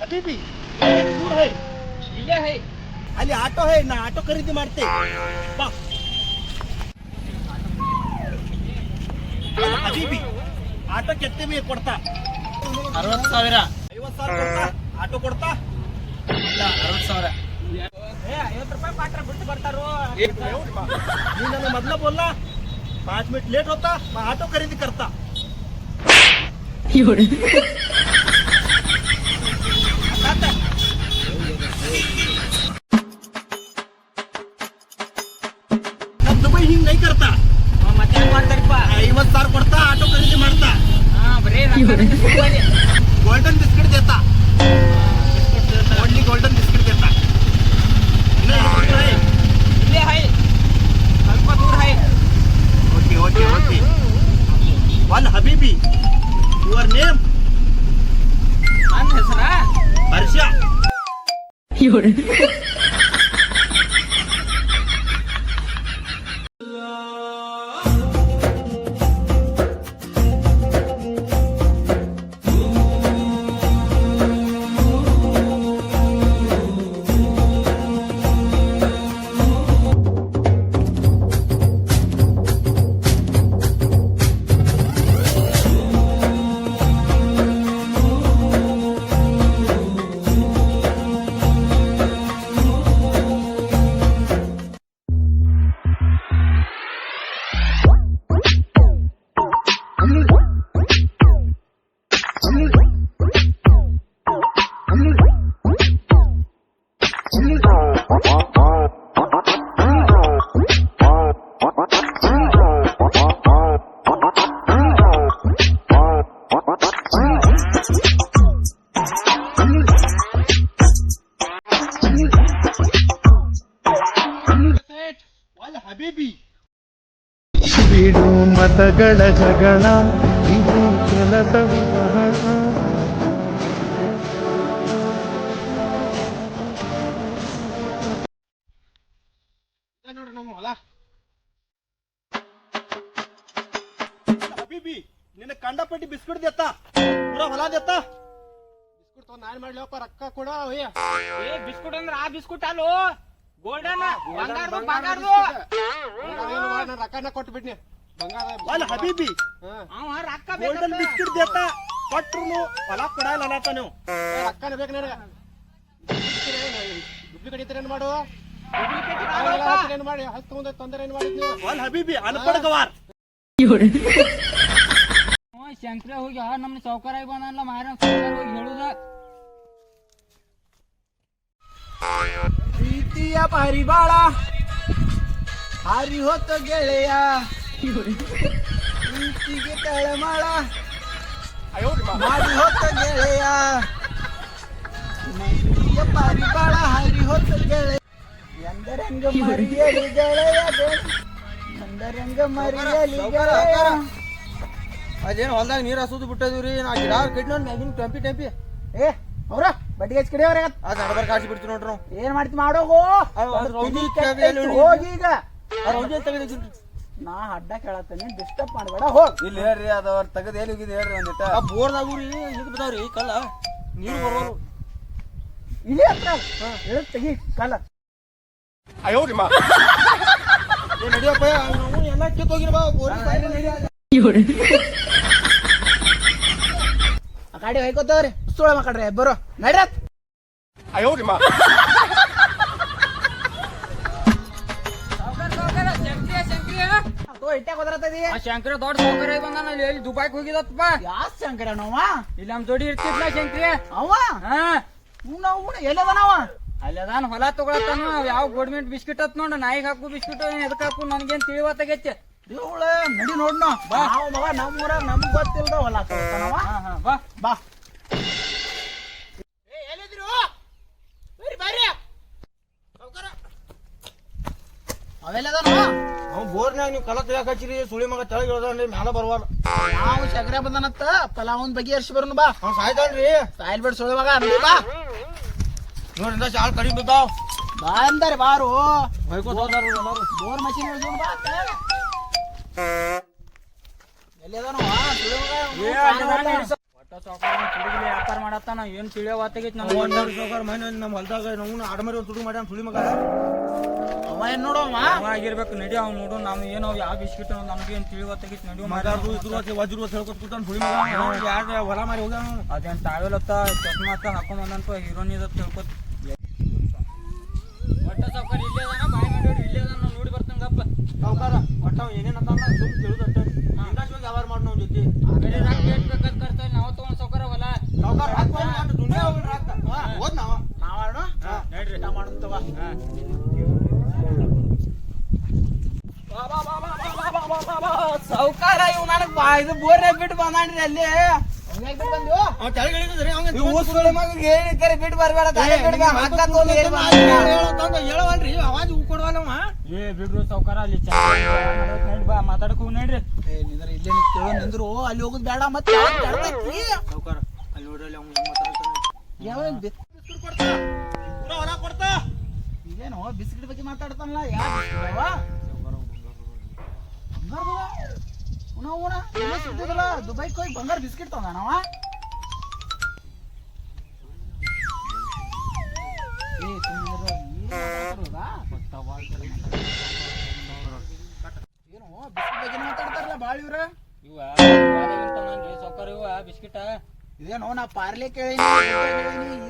ಹಬೀಬಿ ದೂರ ಹೈ ಇಲ್ಲೇ ಹೈ ಅಲ್ಲಿ ಆಟೋ ಹೈ ನಾ ಆಟೋ ಖರೀದಿ ಮಾಡ್ತೆ ಬಾ ಅಲ್ಲ, ಹಬೀಬಿ ಆಟೋ ಕೆತ್ತೆ ಮೇ ಕೊಡ್ತಾ ಅರವತ್ತು ಸಾವಿರ ಐವತ್ ಸಾವಿರ ಕೊಡ್ತಾ ಆಟೋ ಕೊಡ್ತಾ ಇಲ್ಲ ಅರವತ್ತು ಸಾವಿರ ಐವತ್ತು ರೂಪಾಯಿ ಪಾತ್ರ ಬಿಟ್ಟು ಬರ್ತಾರೋ ನೀ ನನ್ನ ಮೊದ್ಲ ಬೋಲ್ಲ पाँच मिनट लेट होता मैं ऑटो खरीदी करता ದುಬೈ ಹಿಂಗ್ ನೈ ಕರ್ತಾ ಮತ್ತೆ ಮಾಡ್ತಾರಪ್ಪ ಐವತ್ ಸಾವಿರ ಕೊಡ್ತಾ ಆಟೋ ಖರೀದಿ ಮಾಡ್ತಾ? ಬರೀ ಗೋಲ್ಡನ್ ಬಿಸ್ಕೆಟ್ ದೇತಾ ಓನ್ಲಿ ಗೋಲ್ಡನ್ ಬಿಸ್ಕಿಟ್ ಬಿಡು ಮತಗಳ ಜಗಳ. ಇದು ಬಹಳ ನೋಡ್ರಿ ನಮ್ಮ ಹೊಲ. ನಿನ್ನ ಕಂಡಪಟ್ಟಿ ಬಿಸ್ಕಿಟ್ ದೇತ ಪೂರಾ ಹೊಲ ದೇತ ಬಿಸ್ಕಿಟ್ ತಗೊಂಡ್ ನಾನ್ ಮಾಡ್ಲಪ್ಪ ರೊಕ್ಕ ಕೊಡ ಏ ಬಿಸ್ಕುಟ್ ಅಂದ್ರ ಆ ಬಿಸ್ಕುಟ್ ಅಲ್ಲೋ? ರೊಕ್ಕನ ಕೊಟ್ಟು ಬಿಡ್ನಿ ಬಂಗಾರ ಹಬೀಬಿ. ಗೋಲ್ಡನ್ ಬಿಸ್ಕಿಟ್ ದೇತಾ ಕೊಟ್ರು ಹೊಲ ಕೊಡಲ್ಲ ಅನ್ನತ್ತ ನೀವು. ರೊಕ್ಕನ ಬೇಕು ನನಗೆ. ಡುಪ್ಲಿಕೇಟ್ ಇದ್ರೆ ಏನ್ ಮಾಡು? ಏನ್ ಮಾಡಿ? ತಗೊಂಡ್ ತೊಂದರೆ ಏನ್ ಮಾಡಿದ್ ನೀವು ಹಬೀಬಿ ಶಂಕರ ಹೋಗಿ ಆ ನಮ್ನ ಆಗಿ ಬಂದಲ್ಲ ಮಾರ ಸೌಕರ್ಯ ಹೋಗಿ ಹೇಳುದ. ಪ್ರೀತಿಯ ಪರಿಬಾಳ ಹಾರಿ ಹೊತ್ತ ಗೆಳೆಯ ಪ್ರೀತಿಗೆ ತಳಮಾಳ ಹಾರಿ ಹೊತ್ತ ಗೆಳೆಯ ಪ್ರೀತಿಯ ಪರಿಬಾಳ ಹಾರಿ ಹೊತ್ತ ಗೆಳೆಯ ಎಂದರಂಗ ಮರಿಯಲಿ ಗೆಳೆಯ ಎಂದರಂಗ ಮರಿಯಲಿ ಗೆಳೆಯ ಅದೇನು ಹೊಲ್ದಾಗ ನೀರ್ ಹಸುದು ಬಿಟ್ಟದಿವ್ರಿ ನಾ ಗಿಡ ಕಟ್ಟಿ ನೋಡಿ ಮ್ಯಾಗಿನ ಟೆಂಪಿ ಟೆಂಪಿ ಏ ಅವ್ರ ಬಡ್ಡಿಗೆ ಹೆಚ್ಚು ಕಡಿಯವ್ರೆ ಅದ್ ನಡಬರ್ ಕಾಸಿ ಬಿಡ್ತೀವಿ ನೋಡ್ರಿ ನಾವು. ಏನ್ ಮಾಡ್ತಿ ಮಾಡೋಗೋ ಹೋಗೀಗ ಅದು ಹೋಗಿ ಈಗ. ಆ ರೌಡಿ ಅಂತ ತೆಗೆದು ನಾ ಅಡ್ಡ ಕೇಳತ್ತೇನೆ ಡಿಸ್ಟರ್ಬ್ ಮಾಡಬೇಡ ಹೋಗ್. ಇಲ್ಲಿ ಹೇಳ್ರಿ ಅದು ಅವ್ರ ತೆಗದ್ ಎಲ್ಲಿ ಹೋಗಿದೆ ಹೇಳ್ರಿ ಒಂದಿಟ್ಟ ಆ ಬೋರ್ದಾಗೂ ರೀ ಇದು ಬಿದ್ದಾವ್ರಿ ಕಲ್ಲ. ನೀರು ಬರೋರು ಇಲ್ಲಿ ಹತ್ರ. ಹೇಳ ತೆಗಿ ಕಾಲ ಏ ನಡಿಯಪ್ಪ ನಾವು ಎಲ್ಲ ಕಿತ್ತು ಹೋಗಿರ ಬಾ ಬೋರ್ ಆ ಗಾಡಿ ಹೊಯ್ಕೋತವ್ರಿ ಸುಳ ಮಕ್ಕಳ್ರಿ ಬರೋ. ನಡ್ರತ್. ಇಟ್ಟಾಗ ಆ ಶಂಕರ ದೊಡ್ಡ ಸೌಕರ್ಯ ಬಂದಾನ ಇಲ್ಲಿ ಎಲ್ಲಿ ದುಬಾಯ್ ಹೋಗಿದತ್ತಪ್ಪ. ಯಾ ಶಂಕರ ನೋವ ಇಲ್ಲಿ ನಮ್ ಜೋಡಿ ಇರ್ತಿದ್ಲ ಶಂಕ್ರಿ ಅವ? ಹಾ. ಉಣ್ಣ ಎಲ್ಲದನವ ಅಲ್ಲಿ ಅದಾನ ಹೊಲ ತಗೊಳತಾನ ಯಾವ ಗೋರ್ಮೆಂಟ್ ಬಿಸ್ಕಿಟ್ ಅತ್ ನೋಡ. ನಾಯಿಗ್ ಹಾಕು ಬಿಸ್ಕಿಟ್ ಎದಕ್ ಹಾಕು ನನ್ಗೇನ್ ತಿಳಿವತ್ತಾಗೈತಿ. ಇವಳ ನಡಿ ನೋಡ್ನ. ಬಾ. ಮಗ ನಮ್ಮ ಊರಾಗ ನಮ್ಗ್ ಗೊತ್ತಿಲ್ದ ಹೊಲ ತಗೊಳ್ತಾನವ. ಹಾ ಹಾ ಬಾ. ಬಾ. ನೀವು ಕಲ ತೆಗಿಯಾಕ ಹಚ್ಚಿರಿ ಸುಳಿ ಮಗ ತೆಳಗ್ ಇಳ್ದಾನ್ರಿ ಮ್ಯಾಲ ಬರ್ವಾರ. ನಾವು ಶಗ್ರ ಬಂದನತ್ತ ಪಲಾವನ್ ಎರ್ಸಿ ಬರೋನು ಬಾ. ಅವ್ ಸಾಯ್ತಾನ್ರಿ ಸಾಯಿಲ್ ಬಿಡ್ ಸುಳಿ ಮಗ ನಡಿ ಬಾ. ನೋಡ್ರಿಂದ ಶಾಲ್ ಕಡಿಮೆ ಬಿದ್ದಾವ್. ಬಾ ಅಂದಾರೆ ಬಾರು. ಬೈಕೋತ ಹೋದಾರ ಎಲ್ಲಾರು. ಬೋರ್ ಮಷಿನ್ ಹಿಡ್ದು ಬಾ ಕೆಳಗ. ಎಲ್ಲಿದಾನು ಆ ಸುಳಿ ಮಗ ಅವ್ನು ಒಟ್ಟ ಸಾವ್ಕಾರ ಚಿಡಿಗಿಲಿ ವ್ಯಾಪಾರ ಮಾಡತ್ತಾನ ಏನ್ ಒಂದೆರಡು ಸಾವ್ಕಾರ ಮನೆ ನಮ್ಮ ಹೊಲ್ದಾಗ ನಾವು ಆಡಮರಿ ಒಂದು ತುಡು ಮಾಡ್ಯಾನ ಸುಳಿ ಮಗ. ಏನ್ ನೋಡು ಅವ? ಅವ ಆಗಿರ್ಬೇಕು ನಡಿ ಅವ್ನು ನೋಡು ನಾನು ಏನೋ ಯಾವ ಬಿಸ್ಕಿಟ್ ನಮ್ಗೆ ಏನ್ ತಿಳಿಯವಾತಾಗೈತಿ ನಡಿ ಮಾತಾಡ್ದು ಇದ್ರು ವಜ್ರು ಹೇಳ್ಕೊತ ಕೂತಾನ ಯಾರ ಹೊಲ ಮಾರಿ ಹೋಗ್ಯಾನ. ಅದೇನ್ ತಾವೆಲ್ ಹತ್ತ ಚಸ್ಮಾ ಹತ್ತ ಹಾಕೊಂಡ್ ಬಂದಂತ ಹೀರೋನಿ ಇದ ತಿಳ್ಕೊತ. ಒಟ್ಟ ಸಾವ್ಕಾರ ಇಲ್ಲೇ ಅದಾನ ಬಾಯ್ ಮಾಡಿ ಇಲ್ಲೇ ಅದಾನ ನೋಡಿ ಬರ್ತಂಗಪ್ಪ ಸಾವ್ಕಾರ ಒಟ್ಟ ಏನೇನ್ ಸುಮ್ ವ್ಯವಹಾರ ಮಾಡಿ ಜೊತೆ. ಕಡೆ ರಾಕ್ ಬೇಕಾದ್ ನಾವು ತಗೊಂಡ್ ಸಾವ್ಕಾರ ಹೊಲ. ಸಾವ್ಕಾರ ಹಾಕ್ ಬಂದ್ ಮಾಡು, ದುನಿಯಾ ಹೋಗ್ಬಿಡ್ರಿ ಹಾಕ. ಹಾ, ಹೋದ್ ನಡ್ರಿ. ಊಟ ಮಾಡೋಣ ತಗೋ ಸಾವ್ಕಾರ ಇವ್ ನನಗ್ ಬಾ ಇದು ಬೋರ್ನಾಗ ಬಿಟ್ಟು ಬಂದಾನ್ರಿ ಅಲ್ಲಿ. ಬಿಟ್ಟು ಬರ್ಬೇಡ. ಹೇಳವಲ್ರಿ ಅವಾಜ್ ಹೂ ಕೊಡವಲ್ಲವ ಏ ಬಿಡ್ರು ಸಾವ್ಕಾರ ಅಲ್ಲಿ ಬಾ ಮಾತಾಡಕ್ ಹೋಗ್ ನಡ್ರಿ. ಏ ನಿಂದ್ರ ಇಲ್ಲೇ ಕೇಳೋ ನಿಂದ್ರು. ಅಲ್ಲಿ ಹೋಗುದ್ ಬೇಡ ಮತ್ತೆ ಅಲ್ಲಿ ನೋಡ್ರಿ ಅಲ್ಲಿ ಯಾವ ಕೊಡ್ತಾ. ಇದೇನು ಬಿಸ್ಕಿಟ್ ಬಗ್ಗೆ ಮಾತಾಡ್ತಾನಲ್ಲ ಯಾವ ದುಬೈಗೆ ಹೋಗಿ ಬಂಗಾರ ಬಿಸ್ಕಿಟ್ ತಂದಾನವ ಏನೋ ಏನು ಬಿಸ್ಕಿಟ್ ಬಗ್ಗೆ ಮಾತಾಡ್ತಾರಲ್ಲ ಭಾಳ ಇವ್ರ? ಇವ ಸಾವ್ಕಾರ ಇವ ಬಿಸ್ಕಿಟ? ಇದೇನೋ ನಾ ಪಾರ್ಲೆ ಕೇಳಿ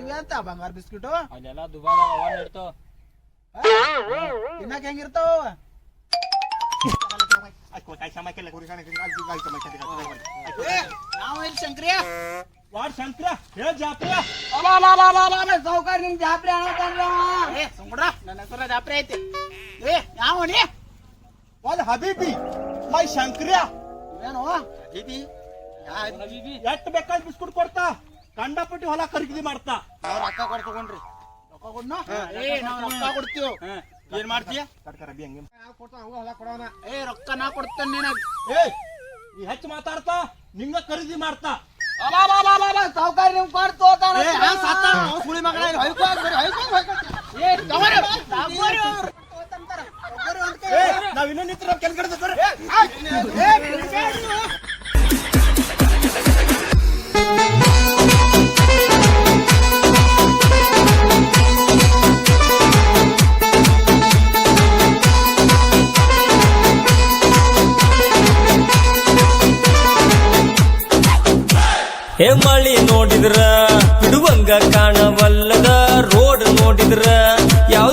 ಇವೆ ಅಂತ ಬಂಗಾರ ಬಿಸ್ಕಿಟು? ಅಲ್ಲೆಲ್ಲ ದುಬಾರ ಅವ ತಿನ್ನಕ್ ಹೆಂಗಿರ್ತಾವ ನಾವು ಇಲ್ಲಿ ಶಂಕ್ರಿಯ? ವಾಡ್ ಶಂಕರ ಹೇಳ ಜಾತ್ರೆ. ಸಾವುಕಾರ ನಿಮ್ ಜಾತ್ರೆ ಏ ಸುಮ್ಬಿಡ ನನ್ನ ಹೆಸರ ಜಾಪ್ರೆ ಐತಿ. ಏ ಯಾವ ನೀ ವಾದ್ ಹಬೀಬಿ ಮೈ ಶಂಕ್ರಿಯ. ಏನು ಹಬೀಬಿ? ಹಬೀಬಿ? ಎಷ್ಟ್ ಬೇಕಾದ್ ಬಿಸ್ಕುಟ್ ಕೊಡ್ತಾ. ಕಂಡಪಟ್ಟಿ ಹೊಲ ಖರೀದಿ ಮಾಡ್ತಾ. ನಾವ್ ರೊಕ್ಕ ಕೊಡ್ ತಗೊಂಡ್ರಿ ರೊಕ್ಕ ಕೊಡ್ತೀವಿ. ಏನ್ ಮಾಡ್ತೀಯ? ಏ ರೊಕ್ಕ ನಾ ಕೊಡ್ತೇನೆ ನಿನಗ್. ಏ ನೀ ಹೆಚ್ಚು ಮಾತಾಡ್ತಾ ನಿಂಗ ಖರೀದಿ ಮಾಡ್ತಾ. ಸಾವುಕಾರ ನಿಮ್ ಕೊಡ್ ತೋತಾನ ಏ, ಆ ಸತ್ತ ಅವ್ನ್ ಸುಳಿ ಹೊಯ್ಕೊ ಹಾಕ್ ಹೊಯ್ಕೊ ಹೇ ಮಳಿ ನೋಡಿದ್ರ ಬಿಡುವಂಗ ಕಾಣವಲ್ಲ